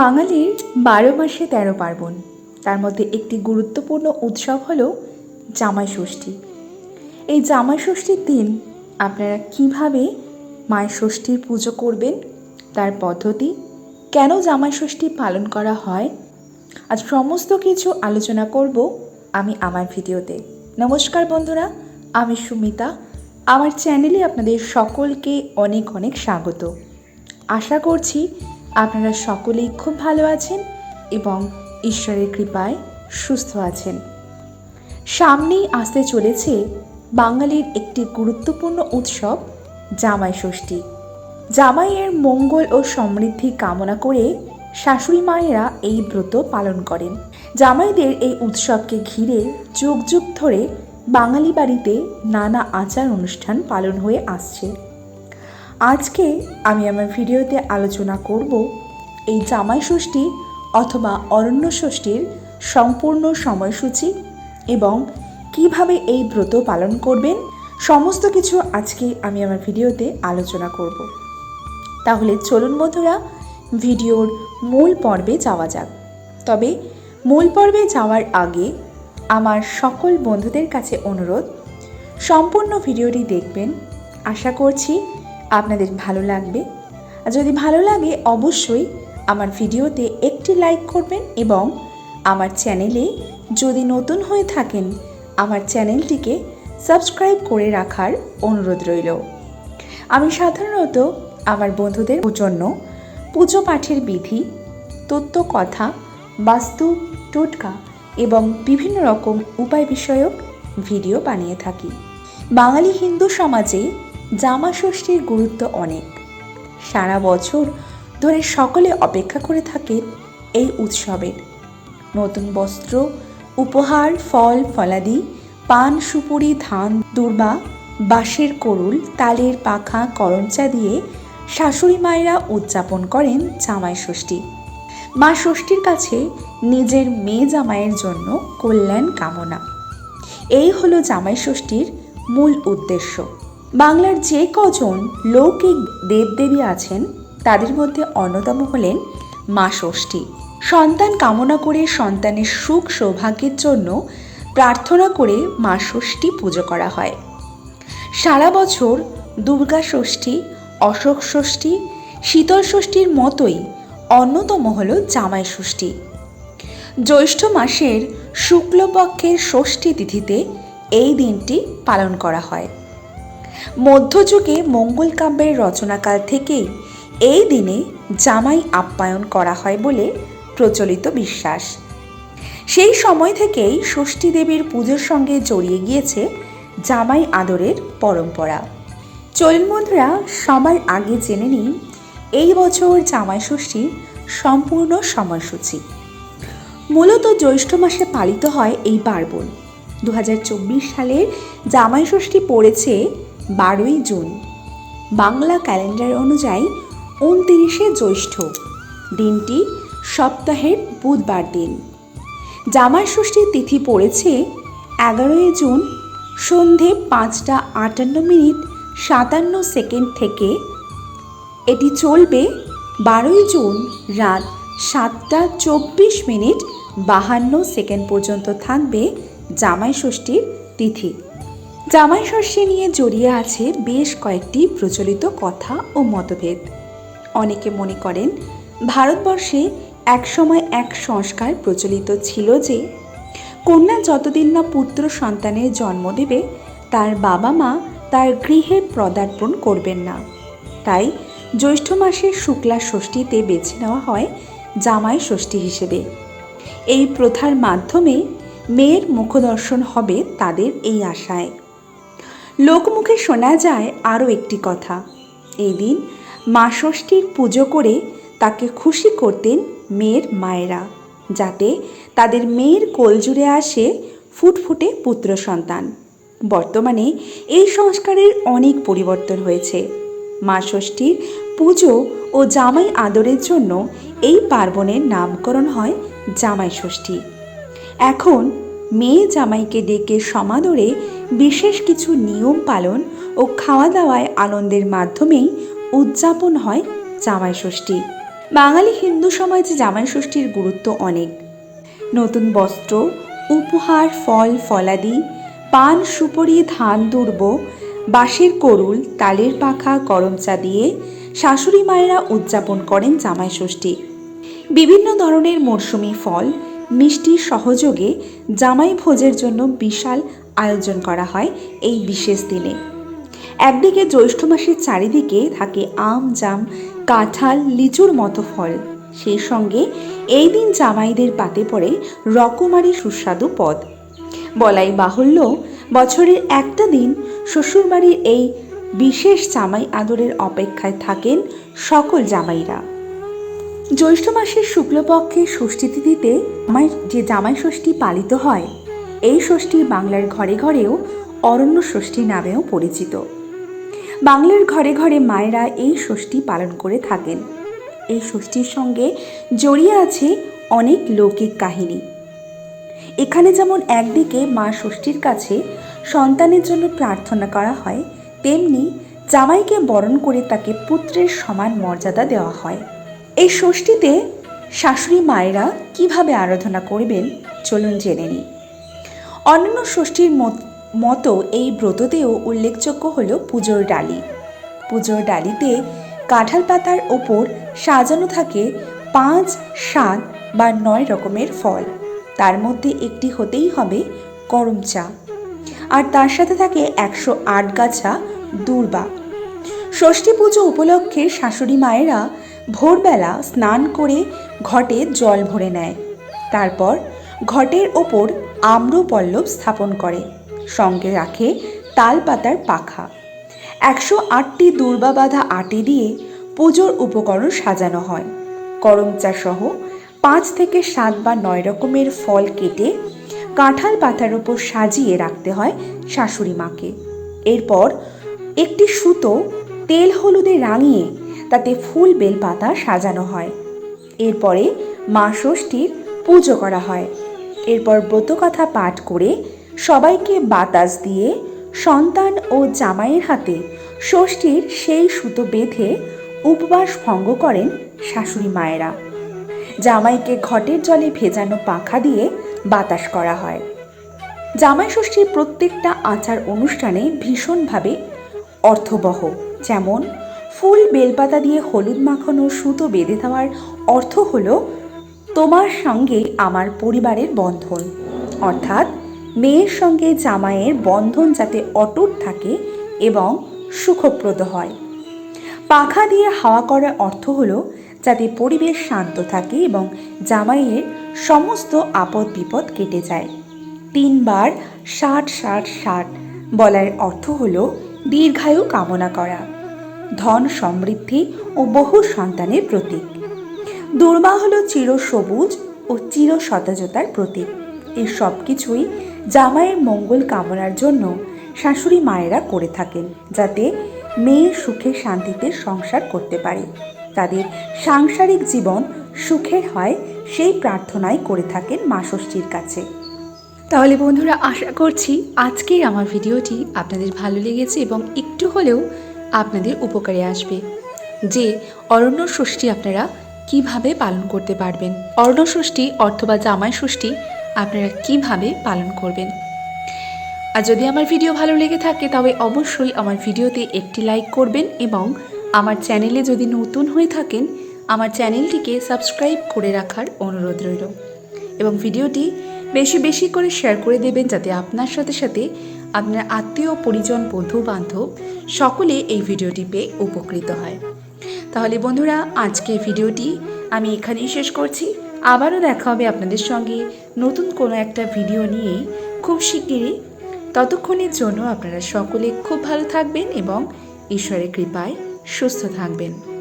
বাঙালির বারো মাসে তেরো পার্বণ। তার মধ্যে একটি গুরুত্বপূর্ণ উৎসব হল জামাই ষষ্ঠী। এই জামাই ষষ্ঠীর দিন আপনারা কীভাবে মায়ের ষষ্ঠীর পুজো করবেন, তার পদ্ধতি, কেন জামাই ষষ্ঠী পালন করা হয়, আজ সমস্ত কিছু আলোচনা করব আমি আমার ভিডিওতে। নমস্কার বন্ধুরা, আমি সুমিতা। আমার চ্যানেলে আপনাদের সকলকে অনেক অনেক স্বাগত। আশা করছি আপনারা সকলেই খুব ভালো আছেন এবং ঈশ্বরের কৃপায় সুস্থ আছেন। সামনেই আসতে চলেছে বাঙালির একটি গুরুত্বপূর্ণ উৎসব, জামাই ষষ্ঠী। জামাইয়ের মঙ্গল ও সমৃদ্ধি কামনা করে শাশুড়ি মায়েরা এই ব্রত পালন করেন। জামাইদের এই উৎসবকে ঘিরে যুগ যুগ ধরে বাঙালি বাড়িতে নানা আচার অনুষ্ঠান পালন হয়ে আসছে। আজকে আমি আমার ভিডিওতে আলোচনা করব এই জামাই ষষ্ঠী অথবা অরণ্য ষষ্ঠীর সম্পূর্ণ সময়সূচি এবং কীভাবে এই ব্রত পালন করবেন, সমস্ত কিছু আজকে আমি আমার ভিডিওতে আলোচনা করব। তাহলে চলুন বন্ধুরা, ভিডিওর মূল পর্বে যাওয়া যাক। তবে মূল পর্বে যাওয়ার আগে আমার সকল বন্ধুদের কাছে অনুরোধ, সম্পূর্ণ ভিডিওটি দেখবেন। আশা করছি আপনাদের ভালো লাগবে। আর যদি ভালো লাগে, অবশ্যই আমার ভিডিওতে একটি লাইক করবেন এবং আমার চ্যানেলে যদি নতুন হয়ে থাকেন, আমার চ্যানেলটিকে সাবস্ক্রাইব করে রাখার অনুরোধ রইল। আমি সাধারণত আমার বন্ধুদের জন্য পুজো পাঠের বিধি, তত্ত্ব কথা, বাস্তু, টোটকা এবং বিভিন্ন রকম উপায় বিষয়ক ভিডিও বানিয়ে থাকি। বাঙালি হিন্দু সমাজে জামা ষষ্ঠীর গুরুত্ব অনেক। সারা বছর ধরে সকলে অপেক্ষা করে থাকেন এই উৎসবের নতুন বস্ত্র, উপহার, ফল, ফলাদি, পান, সুপুরি, ধান, দুর্বা, বাঁশের করুল, তালের পাখা করঞ্চা দিয়ে শাশুড়ি মায়েরা উদযাপন করেন জামাই ষষ্ঠী মা ষষ্ঠীর কাছে নিজের মেয়ে জামাইয়ের জন্য কল্যাণ কামনা। এই হলো জামাই ষষ্ঠীর মূল উদ্দেশ্য। বাংলার যে কজন লৌকিক দেবদেবী আছেন, তাদের মধ্যে অন্যতম হলেন মা ষষ্ঠী। সন্তান কামনা করে সন্তানের সুখ সৌভাগ্যের জন্য প্রার্থনা করে মা ষষ্ঠী পুজো করা হয়। সারা বছর দুর্গা ষষ্ঠী, অশোক ষষ্ঠী, শীতল ষষ্ঠীর মতোই অন্যতম হল জামাই ষষ্ঠী। জ্যৈষ্ঠ মাসের শুক্লপক্ষের ষষ্ঠী তিথিতে এই দিনটি পালন করা হয়। মধ্যযুগে মঙ্গল কাব্যের রচনাকাল থেকেই এই দিনে জামাই আপ্যায়ন করা হয় বলে প্রচলিত বিশ্বাস। সেই সময় থেকেই ষষ্ঠী দেবীর পুজোর সঙ্গে জড়িয়ে গিয়েছে জামাই আদরের পরম্পরা। চলুন বন্ধুরা সবার আগে জেনে নিন, এই বছর জামাই ষষ্ঠীর সম্পূর্ণ সময়সূচি। মূলত জ্যৈষ্ঠ মাসে পালিত হয় এই পার্বণ। দু সালের জামাই ষষ্ঠী পড়েছে বারোই জুন। বাংলা ক্যালেন্ডার অনুযায়ী উনতিরিশে জ্যৈষ্ঠ দিনটি সপ্তাহের বুধবার দিন। জামাই ষষ্ঠীর তিথি পড়েছে এগারোই জুন সন্ধে পাঁচটা আটান্ন মিনিট সাতান্ন সেকেন্ড থেকে। এটি চলবে বারোই জুন রাত সাতটা চব্বিশ মিনিট বাহান্ন সেকেন্ড পর্যন্ত থাকবে জামাই ষষ্ঠীর তিথি। জামাই ষষ্ঠী নিয়ে জড়িয়ে আছে বেশ কয়েকটি প্রচলিত কথা ও মতভেদ। অনেকে মনে করেন, ভারতবর্ষে একসময় এক সংস্কার প্রচলিত ছিল যে, কন্যা যতদিন না পুত্র সন্তানের জন্ম দেবে, তার বাবা মা তার গৃহে পদার্পণ করবেন না। তাই জ্যৈষ্ঠ মাসের শুক্লা ষষ্ঠীতে বেছে নেওয়া হয় জামাই ষষ্ঠী হিসেবে। এই প্রথার মাধ্যমে মেয়ের মুখদর্শন হবে তাদের এই আশায়। লোকমুখে শোনা যায় আরও একটি কথা। এই দিন মা ষষ্ঠীর পুজো করে তাকে খুশি করতেন মেয়ের মায়েরা, যাতে তাদের মেয়ের কোল জুড়ে আসে ফুটফুটে পুত্র সন্তান। বর্তমানে এই সংস্কারের অনেক পরিবর্তন হয়েছে। মা ষষ্ঠীর পুজো ও জামাই আদরের জন্য এই পার্বণের নামকরণ হয় জামাই ষষ্ঠী। এখন মেয়ে জামাইকে ডেকে সমাদরে বিশেষ কিছু নিয়ম পালন ও খাওয়া দাওয়ায় আনন্দের মাধ্যমেই উদযাপন হয় জামাই ষষ্ঠী বাঙালি হিন্দু সমাজে জামাই ষষ্ঠীর গুরুত্ব অনেক। নতুন বস্ত্র, উপহার, ফল, ফলাদি, পান, সুপরি, ধান, দুর্ব, বাঁশের করুল, তালের পাখা গরম চা দিয়ে শাশুড়ি মায়েরা উদযাপন করেন জামাই ষষ্ঠী বিভিন্ন ধরনের মরশুমি, ফল মিষ্টির সহযোগে জামাই ভোজের জন্য বিশাল আয়োজন করা হয় এই বিশেষ দিনে। একদিকে জ্যৈষ্ঠ মাসের চারিদিকে থাকে আম, জাম, কাঁঠাল, লিচুর মতো ফল। সেই সঙ্গে এই দিন জামাইদের পাতে পড়ে রকমারি সুস্বাদু পদ। বলাই বাহুল্য, বছরের একটা দিন শ্বশুরবাড়ির এই বিশেষ জামাই আদরের অপেক্ষায় থাকেন সকল জামাইরা। জ্যৈষ্ঠ মাসের শুক্লপক্ষে ষষ্ঠী তিথিতে জামাই যে জামাই ষষ্ঠী পালিত হয়, এই ষষ্ঠী বাংলার ঘরে ঘরেও অরণ্য ষষ্ঠী নামেও পরিচিত। বাংলার ঘরে ঘরে মায়েরা এই ষষ্ঠী পালন করে থাকেন। এই ষষ্ঠীর সঙ্গে জড়িয়ে আছে অনেক লৌকিক কাহিনী। এখানে যেমন একদিকে মা ষষ্ঠীর কাছে সন্তানের জন্য প্রার্থনা করা হয়, তেমনি জামাইকে বরণ করে তাকে পুত্রের সমান মর্যাদা দেওয়া হয়। এই ষষ্ঠীতে শাশুড়ি মায়েরা কীভাবে আরাধনা করবেন চলুন জেনে নিই। অন্যান্য ষষ্ঠীর মত- এই ব্রততেও উল্লেখযোগ্য হল পুজোর ডালি। পুজোর ডালিতে কাঁঠাল পাতার ওপর সাজানো থাকে পাঁচ, সাত বা নয় রকমের ফল। তার মধ্যে একটি হতেই হবে গরম চা। আর তার সাথে থাকে একশো আট গাছা দূর্বা। ষষ্ঠী পুজো উপলক্ষে শাশুড়ি মায়েরা ভোরবেলা স্নান করে ঘটে জল ভরে নেয়। তারপর ঘটের ওপর আম্রপল্লব স্থাপন করে, সঙ্গে রাখে তাল পাতার পাখা। একশো আটটি দুর্বা বাঁধা আটি দিয়ে পুজোর উপকরণ সাজানো হয়। করমচা সহ পাঁচ থেকে সাত বা নয় রকমের ফল কেটে কাঁঠাল পাতার উপর সাজিয়ে রাখতে হয় শাশুড়ি মাকে। এরপর একটি সুতো তেল হলুদে রাঙিয়ে তাতে ফুল বেলপাতা সাজানো হয়। এরপরে মা ষষ্ঠীর পুজো করা হয়। এরপর ব্রতকথা পাঠ করে সবাইকে বাতাস দিয়ে সন্তান ও জামাইয়ের হাতে ষষ্ঠীর সেই সুতো বেঁধে উপবাস ভঙ্গ করেন শাশুড়ি মায়েরা। জামাইকে ঘটের জলে ভেজানো পাখা দিয়ে বাতাস করা হয়। জামাই ষষ্ঠীর প্রত্যেকটা আচার অনুষ্ঠানে ভীষণভাবে অর্থবহ, যেমন ফুল বেলপাতা দিয়ে হলুদ মাখানো সুতো বেঁধে দেওয়ার অর্থ হলো, তোমার সঙ্গে আমার পরিবারের বন্ধন। অর্থাৎ, মেয়ের সঙ্গে জামাইয়ের বন্ধন যাতে অটুট থাকে এবং সুখপ্রদ হয়। পাখা দিয়ে হাওয়া করার অর্থ হলো, যাতে পরিবেশ শান্ত থাকে এবং জামাইয়ের সমস্ত আপদ বিপদ কেটে যায়। তিনবার ষাট ষাট ষাট বলার অর্থ হলো, দীর্ঘায়ু কামনা করা। ধন সমৃদ্ধি ও বহু সন্তানের প্রতীক। দুর্মা হল চির সবুজ ও চির সতেজতার প্রতীক। এই সব কিছুই জামাইয়ের মঙ্গল কামনার জন্য শাশুড়ি মায়েরা করে থাকেন, যাতে মেয়ে সুখে শান্তিতে সংসার করতে পারে। তাদের সাংসারিক জীবন সুখের হয় সেই প্রার্থনাই করে থাকেন মা ষষ্ঠীর কাছে। তাহলে বন্ধুরা, আশা করছি আজকের আমার ভিডিওটি আপনাদের ভালো লেগেছে এবং একটু হলেও আপনাদের উপকারে আসবে। যে অরণ্য ষষ্ঠী আপনারা কীভাবে পালন করতে পারবেন? অরণ্য ষষ্ঠী অথবা জামাই ষষ্ঠী আপনারা কীভাবে পালন করবেন? আর যদি আমার ভিডিও ভালো লেগে থাকে, তবে অবশ্যই আমার ভিডিওতে একটি লাইক করবেন এবং আমার চ্যানেলে যদি নতুন হয়ে থাকেন, আমার চ্যানেলটিকে সাবস্ক্রাইব করে রাখার অনুরোধ রইল। এবং ভিডিওটি বেশি বেশি করে শেয়ার করে দেবেন যাতে আপনার সাথে সাথে আপনার আত্মীয়, পরিজন, বন্ধু, বান্ধব, সকলে এই ভিডিওটি পেয়ে উপকৃত হয়। তাহলে বন্ধুরা আজকের ভিডিওটি আমি এখানেই শেষ করছি। আবারও দেখা হবে আপনাদের সঙ্গে নতুন কোনো একটা ভিডিও নিয়েই খুব শিগগিরই। ততক্ষণের জন্য আপনারা সকলে খুব ভালো থাকবেন এবং ঈশ্বরের কৃপায় সুস্থ থাকবেন।